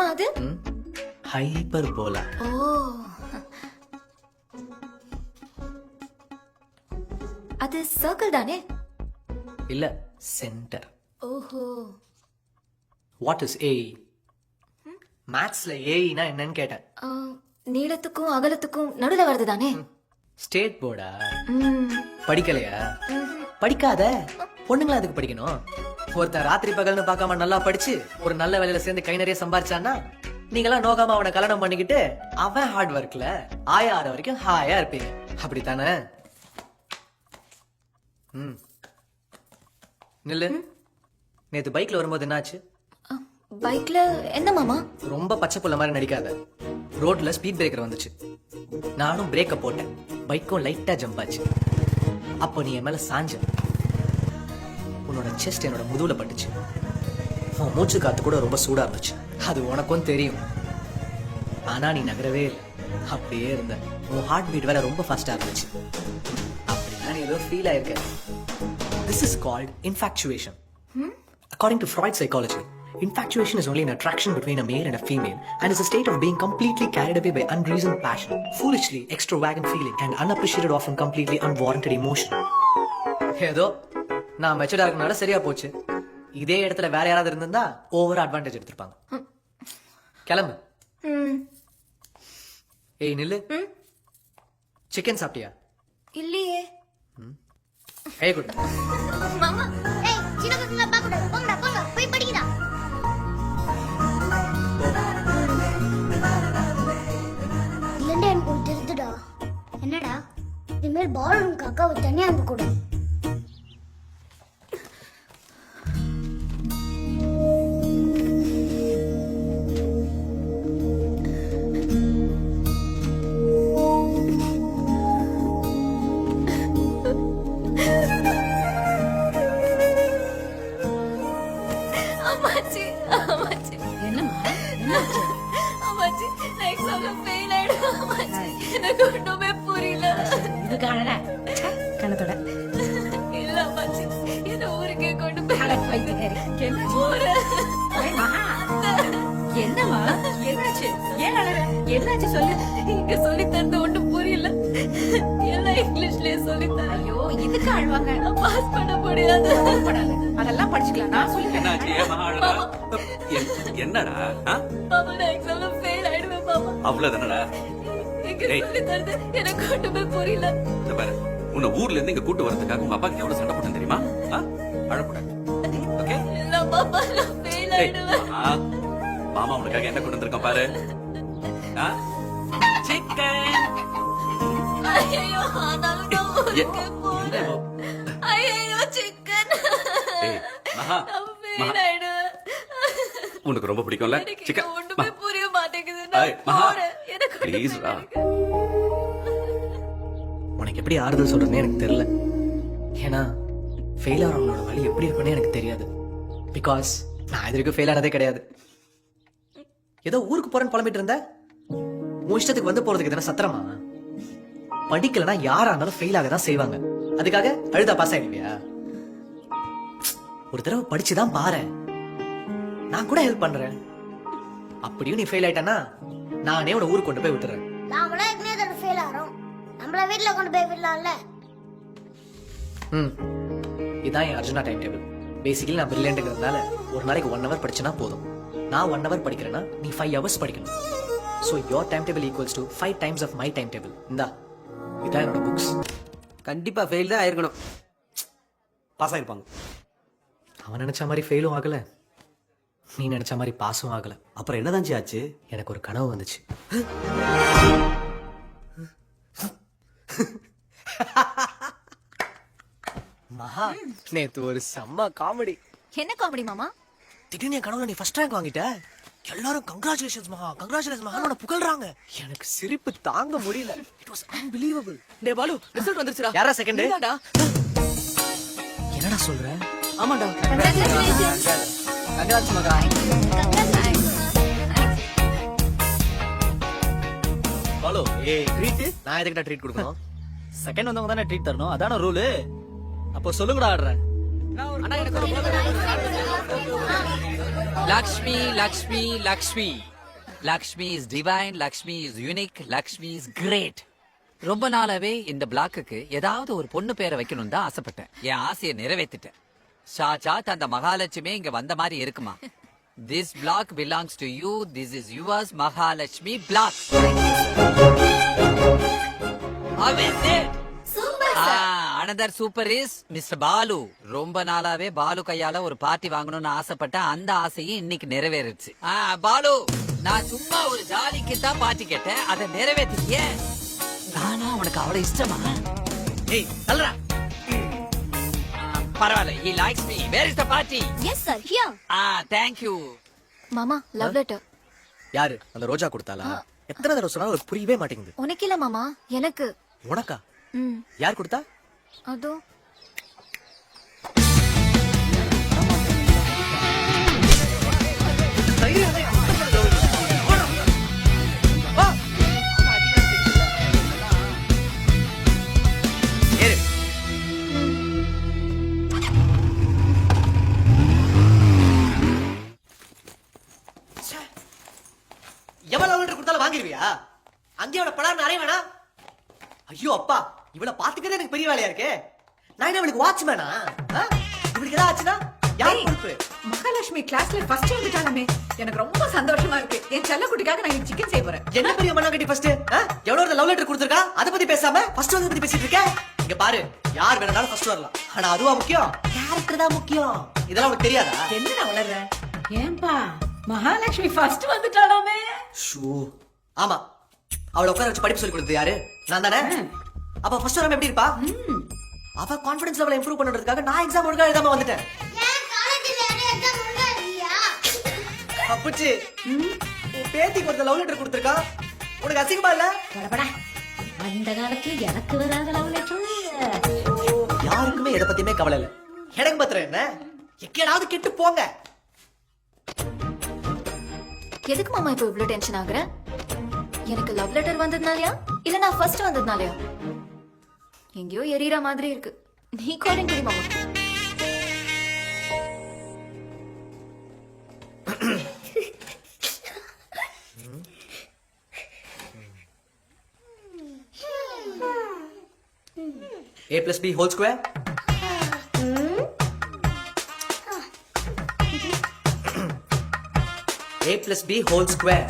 மாமா அது? ஹைப்பர் போலா. ஓ. அது சர்க்கிள் தானே? இல்ல சென்டர். ஓஹோ. வாட் இஸ் ஏ மேத்ஸ்ல ஏஇனா என்னன்னு கேட்டேன். நீளத்துக்கும் அகலத்துக்கும் நடுவுல வருது தானே? ஸ்டேட் போர்டா? படிக்கலையா? படிக்காத? பொண்ணுங்களா அதுக்கு படிக்கணும்? ஒருத்தன் ராத்திரி பகல்னு பார்க்காம நல்லா படிச்சு ஒரு நல்ல வேலையில சேர்ந்து கை நிறைய சம்பாரிச்சான்னா நீங்களாம் நோகாம அவனை கல்யாணம் பண்ணிக்கிட்டு அவன் ஹார்ட் ஒர்க்ல ஆயா ஆற வரைக்கும் ஹாயா இருப்பீங்க. அப்படித்தானே? ம். நில்லு. நேத்து பைக்ல வரும்போது என்னாச்சு? பைக்ல என்ன மாமா? ரொம்ப பச்சை புள்ள மாதிரி நடிக்காத. ரோட்ல ஸ்பீட் பிரேக்கர் வந்துச்சு. நானும் பிரேக்க போட்டேன். பைக்கும் லைட்டா ஜம்ப் ஆச்சு. அப்போ நீ என் மேல சாஞ்ச. உன்னோட செஸ்ட் என்னோட முதுகுல பட்டுச்சு உன் மூச்சு காத்து கூட ரொம்ப சூடா இருந்துச்சு அது உனக்கும் தெரியும் ஆனா நீ நகரவே இல்லை அப்படியே இருந்த உன் ஹார்ட் பீட் வேற ரொம்ப ஃபாஸ்டா இருந்துச்சு அப்படின்னா நீ ஏதோ ஃபீல் ஆயிருக்க this is called infatuation According to Freud's psychology, infatuation is only an attraction between a male and a female and is a state of being completely carried away by unreasoned passion, foolishly extravagant feeling, and unappreciated, often completely unwarranted emotion. ஏதோ நான் மெச்சூர்டா இருக்கனால சரியா போச்சு. இதே இடத்துல வேற யாராவது இருந்திருந்தா ஓவர் அட்வான்டேஜ் எடுத்திருப்பாங்க. கிளம்பு. ஏய் நில்லு. சிக்கன் சாப்பிட்டியா? இல்லையே. கை கொடு. மாமா ஏய் சின்ன பசங்கள பார்க்க கூடாது ஒண்ணுமே புரியல. இது காணல. கணத்தோட இல்ல அம்மாச்சி என்ன ஊருக்கே கொண்டு போய் என்ன ஊரு? என்னம்மா? என்னாச்சு? ஏன் அழற என்னாச்சு சொல்லு. இங்க சொல்லி தரது ஒண்ணும் புரியல. எல்லாம் இங்கிலீஷ்லயே சொல்லி தர ஐயோ இதுக்கு அழுவாங்க பாஸ் பண்ண முடியாது. அதெல்லாம் படிச்சுக்கலாம். நான்? என்- என்னடா? ஆ? மாமா நான் எக்ஸாம்ல ஃபெயில் ஆயிடுவேன் மாமா அவ்வளவுதானடா? சொல்லி தரது. எனக்கு ஒண்ணுமே புரியல. இந்த பாரு உன்னை ஊர்ல இருந்து இங்க கூட்டு வரதுக்காக உங்க அப்பாக்கு எவ்வளவு சண்டை போட்டேன் தெரியுமா? ஆ? அழக்கூடாது ஓகே இல்ல மாமா நான் ஃபெயில் ஏய், ஆயிடுவேன். மகா, மாமா உனக்காக என்ன கொண்டு வந்திருக்கோம் பாரு. சிக்கன். ஐயோ ஆனாலும் நான் ஊருக்கே போறேன் ஐயோ சிக்கன். ஏய், மகா, நான் மகா. ஃபெயில் ஆயிடுவேன். உனக்கு ரொம்ப பிடிக்கும்ல? எனக்கு இங்க சிக்கன் ஒண்ணுமே புரிய மாட்டேங்குது. ஏய், நான் மகா. போறேன். டா. உனக்கு எப்படி ஆறுதல் சொல்றதுன்னு எனக்கு தெரியல. ஏன்னா ஃபெயில் ஆகிறவங்களோட வழி எப்படி இருக்குன்னு எனக்கு தெரியாது. பிகாஸ் நான் இது வரைக்கும் ஃபெயில் ஆனதே கிடையாது. ஏதோ ஊருக்கு போறேன்னு புலம்பிட்டு இருந்த? உன் இஷ்டத்துக்கு வந்து போறதுக்கு எதனா சத்திரமா? படிக்கலனா யாரா இருந்தாலும் ஃபெயில் ஆக தான் செய்வாங்க. அதுக்காக அழுதா பாஸ் ஆயிடுவியா? ஒரு தடவை படிச்சுதான் பாரு நான் கூட ஹெல்ப் பண்றேன். அப்படியும் நீ ஃபெயில் ஆயிட்டனா நானே உன ஊருக்கு கொண்டு போய் விட்டுறேன். நாமளா ஏற்கனவே அதில் ஃபெயில் ஆகிறோம். நம்மள வீட்டில் கொண்டு போய் விடலாம்ல. ம். இதான் என் அர்ஜுனா டைம் டேபிள் பேசிக்கலி நான் பிரில்லியன்ட்ங்கிறதுனால ஒரு நாளைக்கு ஒன் ஹவர் படிச்சனா போதும். நான் ஒன் ஹவர் படிக்கிறேன்னா நீ ஃபைவ் ஹவர்ஸ் படிக்கணும். So your time table equals to five times of my time table இந்தா. இதான் என்னோட புக்ஸ் கண்டிப்பா ஃபெயில் தான் ஆயிருக்கணும். பாஸ் ஆயிருப்பாங்க. அவன் நினைச்ச மாதிரி ஃபெயிலும் ஆகல. நீ நினைச்ச மாதிரி பாஸும் ஆகல. அப்புறம் என்னதான் ஆச்சு எனக்கு ஒரு கனவு வந்துச்சு. மகா நேத்து ஒரு செம்ம காமெடி. என்ன காமெடி மாமா? திடீர்னு என் கனவுல நீ ஃபர்ஸ்ட் ரேங்க் வாங்கிட்ட. எல்லாரும் கங்க்ராச்சுலேஷன்ஸ் மகா கங்க்ராச்சுலேஷன் மகா உன்னை புகழ்றாங்க. எனக்கு சிரிப்பு தாங்க முடியல. It was unbelievable day Balu result வந்துருச்சுடா. யாரா செகண்ட். என்னடா சொல்ற? ஆமாடா கங்க்ராட்ஸ் மகா பாலு ஏய் ட்ரீட் நான் எதுக்கிட்ட ட்ரீட் கொடுக்கணும்? செகண்ட் வந்தவங்க தானே ட்ரீட் தரணும்? அதான ரூலு அப்போ சொல்லுங்கடா ஆடுறேன். அண்ணா எனக்கு Lakshmi Lakshmi is divine Lakshmi is unique Lakshmi is great ரொம்ப நாளாவே இந்த பிளாக்குக்கு ஏதாவது ஒரு பொண்ணு பேரை வைக்கணும் தான் ஆசைப்பட்டேன். என் ஆசையை நிறைவேற்றிட்டேன் சாச்சாத் அந்த மகாலட்சுமி இங்க வந்த மாதிரி இருக்குமா? This block belongs to you this is yours Mahalakshmi block another super is mister Balu ரொம்ப நாளாவே பாலு கையால ஒரு பார்ட்டி வாங்கணும்னு ஆசைப்பட்டேன் அந்த ஆசையும் இன்னைக்கு நிறைவேறுச்சு பாலு நான் சும்மா ஒரு ஜாலிக்கு தான் பார்ட்டி கேட்டேன். அதை நிறைவேற்றிட்டியே நானா உனக்கு அவ்வளவு இஷ்டமா? ஏய் தல்றா பரவாயில்ல. He likes me. Where is the party? Yes sir here ah thank you. மாமா லவ் லெட்டர் யாரு? அந்த ரோஜா கொடுத்தாளா? எத்தனை தடவை சொன்னாலும் அவளுக்கு புரியவே மாட்டேங்குது. உனக்கு இல்ல மாமா? எனக்கு. உனக்கா? ம். யார் கொடுத்தா? அதோ அவளை படாம அறைய வேணா. ஐயோ அப்பா இவளை பாத்துக்கிறதே எனக்கு பெரிய வேலையா இருக்கே. நான் என்ன இவளுக்கு வாட்ச்மேனா இவளுக்கு ஏதாவது ஆச்சுன்னா? யார் பொறுப்பு? மகாலட்சுமி கிளாஸ்ல ஃபர்ஸ்ட் வந்துட்டாலுமே எனக்கு ரொம்ப சந்தோஷமா இருக்கு. என் செல்ல குட்டிக்காக நான் சிக்கன் செய்ய போறேன். என்ன பெரிய மண்ணாங்கட்டி ஃபர்ஸ்ட் எவ்வளவு லவ் லெட்டர் கொடுத்துருக்கா? அத பத்தி பேசாம ஃபர்ஸ்ட் வந்து பத்தி பேசிட்டு இருக்க? இங்க பாரு யார் வேணாலும் ஃபர்ஸ்ட் வரலாம். ஆனா அதுவா முக்கியம்? கேரக்டர் தான் முக்கியம்? இதெல்லாம் உனக்கு தெரியாதா? என்னடா வளர்ற ஏன்பா மகாலட்சுமி ஃபர்ஸ்ட் வந்துட்டாலாமே ஷூ. ஆமா அவளை உட்கார வச்சு படிப்பு சொல்லி கொடுத்தது யாரு? நான் தானே அப்ப ஃபர்ஸ்ட் வராம எப்படி இருப்பா? அவ கான்ஃபிடன்ஸ் லெவலை இம்ப்ரூவ் பண்றதுக்காக நான் எக்ஸாம் ஒழுங்கா எழுதாம வந்துட்டேன். அப்புச்சு உன் பேத்திக்கு ஒருத்த லவ் லெட்டர் கொடுத்துருக்கா. உனக்கு அசிங்கமா இல்ல? அந்த காலத்துல எனக்கு வராத லவ் லெட்டர் யாருக்குமே எதை பத்தியுமே கவலை இல்ல. எனக்கு பத்திரம் என்ன? எக்கேடாவது கெட்டு போங்க. எதுக்கு மாமா இப்போ இவ்ளோ டென்ஷன் ஆகுற? எனக்கு லவ் லெட்டர் வந்ததுனாலயா? இல்ல நான் ஃபர்ஸ்ட் வந்ததுனாலயா? எங்கேயோ எரியற மாதிரி இருக்கு. நீ கோலிங் குடி மாமா. A plus B whole square? A plus B whole square.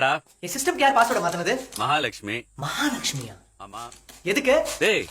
என்னடா? என் சிஸ்டம் யார் பாஸ்வேர்டை மாத்தினது? மகாலட்சுமி. மகாலட்சுமியா? ஆமா. எதுக்கு? டேய்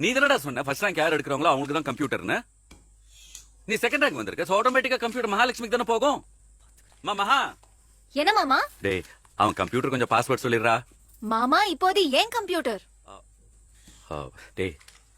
நீ தானடா சொன்ன? ஃபர்ஸ்ட் ரேங்க் யார் எடுக்கிறவங்களோ அவங்களுக்கு தான் கம்ப்யூட்டர்னு. நீ செகண்ட் ரேங்க் வந்திருக்க சோ ஆட்டோமேட்டிக்கா கம்ப்யூட்டர் மகாலட்சுமிக்கு தானே போகும்? மா மகா. என்ன மாமா? டேய் அவன் கம்ப்யூட்டர் கொஞ்சம் பாஸ்வேர்ட் சொல்லிடுறா. மாமா இப்போது ஏன் கம்ப்யூட்டர் ஓ, டேய்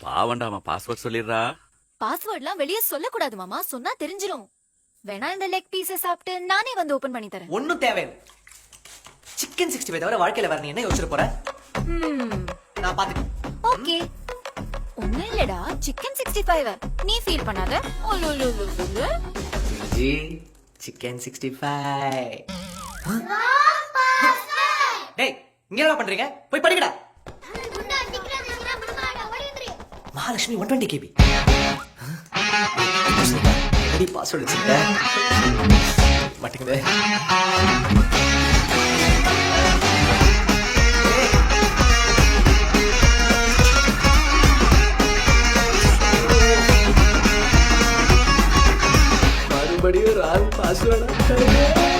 பாவண்டா அவன் பாஸ்வேர்ட் சொல்லிடுறா. பாஸ்வேர்ட்லாம் வெளியே சொல்லக்கூடாது மாமா. சொன்னா தெரிஞ்சிரும். வேணா இந்த லெக் பீஸ சாப்பிட்டு நானே வந்து ஓபன் பண்ணி தரேன். ஒன்னும் தேவையில்லை. சிக்கன் சிக்ஸ்டி ஃபைவ் தவிர வாழ்க்கையில வேற நீ என்ன யோசிச்சிட போற? நான் பாத்துக்கிறேன். ஓகே. ஒண்ணும் இல்லடா. சிக்கன் சிக்ஸ்டி ஃபைவ் நீ ஃபீல் பண்ணாத. ஜி சிக்கன் சிக்ஸ்டி ஃபைவ் டேய் இங்க என்ன பண்றீங்க? போய் படிக்கடா. Mahalakshmi one twenty KB ready password வச்சுக்கிட்டேன் மாட்டேங்குது basura.